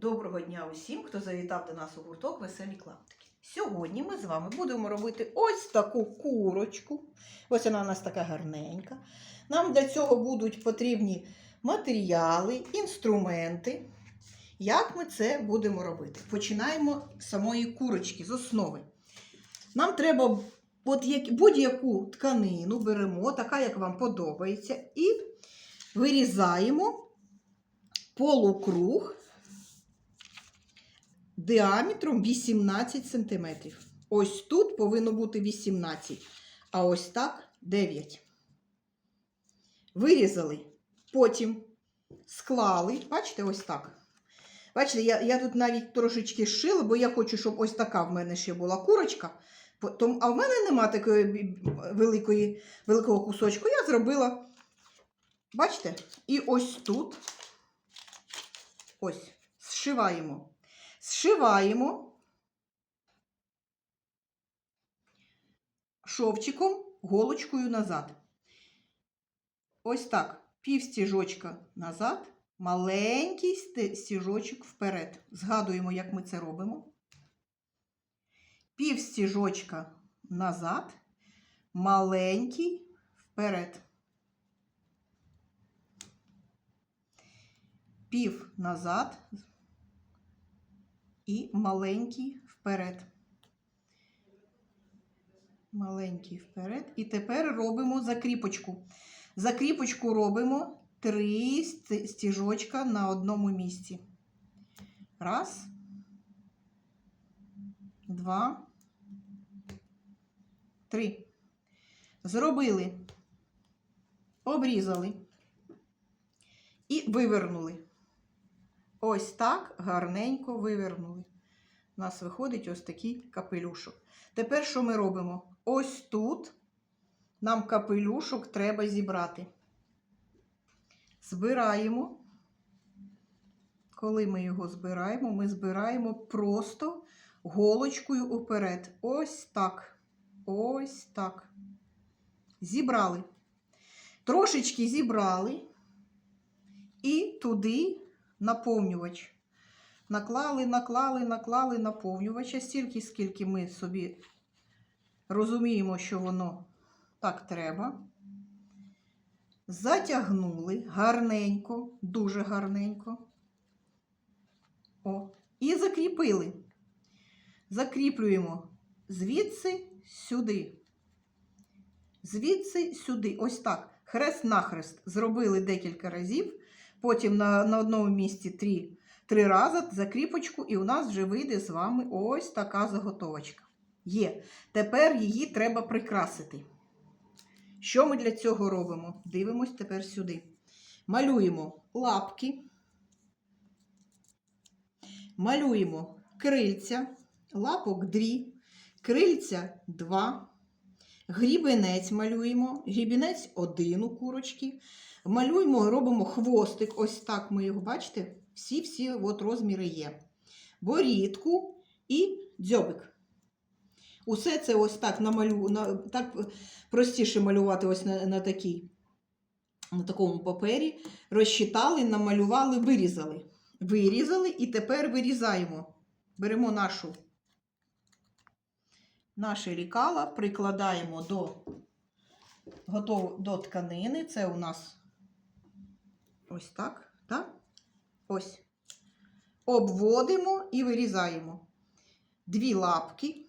Доброго дня усім, хто завітав до нас у гурток Веселі клаптики. Сьогодні ми з вами будемо робити ось таку курочку. Ось вона у нас така гарненька. Нам для цього будуть потрібні матеріали, інструменти. Як ми це будемо робити? Починаємо з самої курочки, з основи. Нам треба будь-яку тканину беремо, така, як вам подобається, і вирізаємо полукруг діаметром 18 см. Ось тут повинно бути 18, а ось так 9. Вирізали. Потім склали. Бачите, ось так. Бачите, я, я тут навіть трошечки зшила, бо я хочу, щоб ось така в мене ще була курочка. А в мене нема такої великої, великого кусочку. Я зробила, бачите, і ось тут ось зшиваємо. Зшиваємо шовчиком голочкою назад. Ось так. Пів стіжочка назад, маленький стіжочок вперед. Згадуємо, як ми це робимо. Пів стіжочка назад, маленький вперед. Пів назад і маленький вперед. Маленький вперед. І тепер робимо закріпочку. Закріпочку робимо три стіжочка на одному місці. Раз, два, три. Зробили, обрізали і вивернули. Ось так гарненько вивернули. У нас виходить ось такий капелюшок. Тепер що ми робимо? Ось тут нам капелюшок треба зібрати. Збираємо. Коли ми його збираємо, ми збираємо просто голочкою уперед. Ось так. Ось так. Зібрали. Трошечки зібрали. І туди наповнювач. Наклали, наклали, наклали наповнювача стільки, скільки ми собі розуміємо, що воно так треба. Затягнули гарненько, дуже гарненько. О, і закріпили. Закріплюємо звідси сюди. Звідси сюди. Ось так. Хрест-нахрест зробили декілька разів. Потім на, на одному місці три, три рази закріпочку, і у нас вже вийде з вами ось така заготовочка. Є. Тепер її треба прикрасити. Що ми для цього робимо? Дивимось тепер сюди. Малюємо лапки, малюємо крильця, лапок дві, крильця два, грібенець малюємо, грібінець один у курочки. Малюємо, робимо хвостик, ось так ми його бачите, всі-всі от розміри є. Борідку і дзьобик. Усе це ось так намалю, на, так простіше малювати ось на, на, такій, на такому папері. Розчитали, намалювали, вирізали. Вирізали і тепер вирізаємо. Беремо нашу, наше лікала, прикладаємо до, готово, до тканини. Це у нас ось так. так? Ось. Обводимо і вирізаємо. Дві лапки.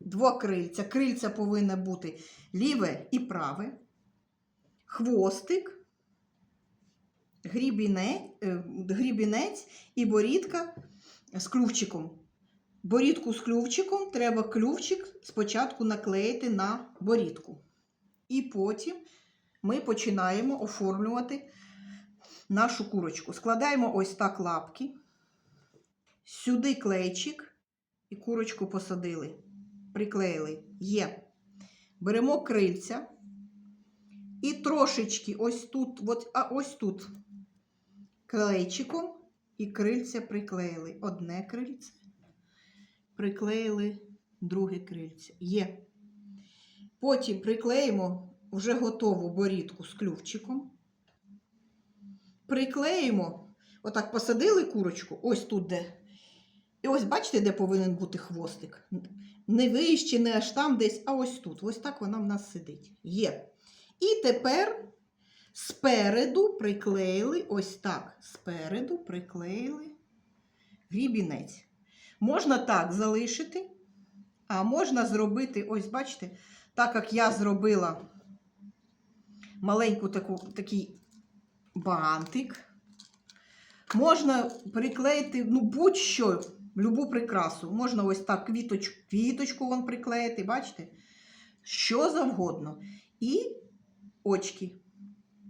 Два крильця. Крильця повинне бути ліве і праве, хвостик, грібінець, грібінець і борідка з клювчиком. Борідку з клювчиком треба клювчик спочатку наклеїти на борідку. І потім ми починаємо оформлювати нашу курочку. Складаємо ось так лапки, сюди клейчик і курочку посадили приклеїли. Є. Беремо крильця і трошечки ось тут, от, а ось тут клейчиком і крильця приклеїли. Одне крильце, приклеїли друге крильце. Є. Потім приклеїмо вже готову борідку з клювчиком. Приклеїмо Отак посадили курочку, ось тут де. І ось бачите, де повинен бути хвостик. Не вище, не аж там десь, а ось тут. Ось так вона в нас сидить. Є. І тепер спереду приклеїли, ось так. Спереду приклеїли грібінець. Можна так залишити, а можна зробити, ось бачите, так як я зробила маленьку таку, такий бантик. Можна приклеїти ну, будь-що, любу прикрасу. Можна ось так квіточку, квіточку вон приклеїти, бачите? Що завгодно. І очки.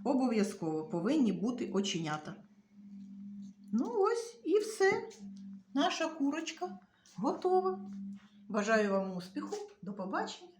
Обов'язково повинні бути оченята. Ну ось і все. Наша курочка готова. Бажаю вам успіху. До побачення.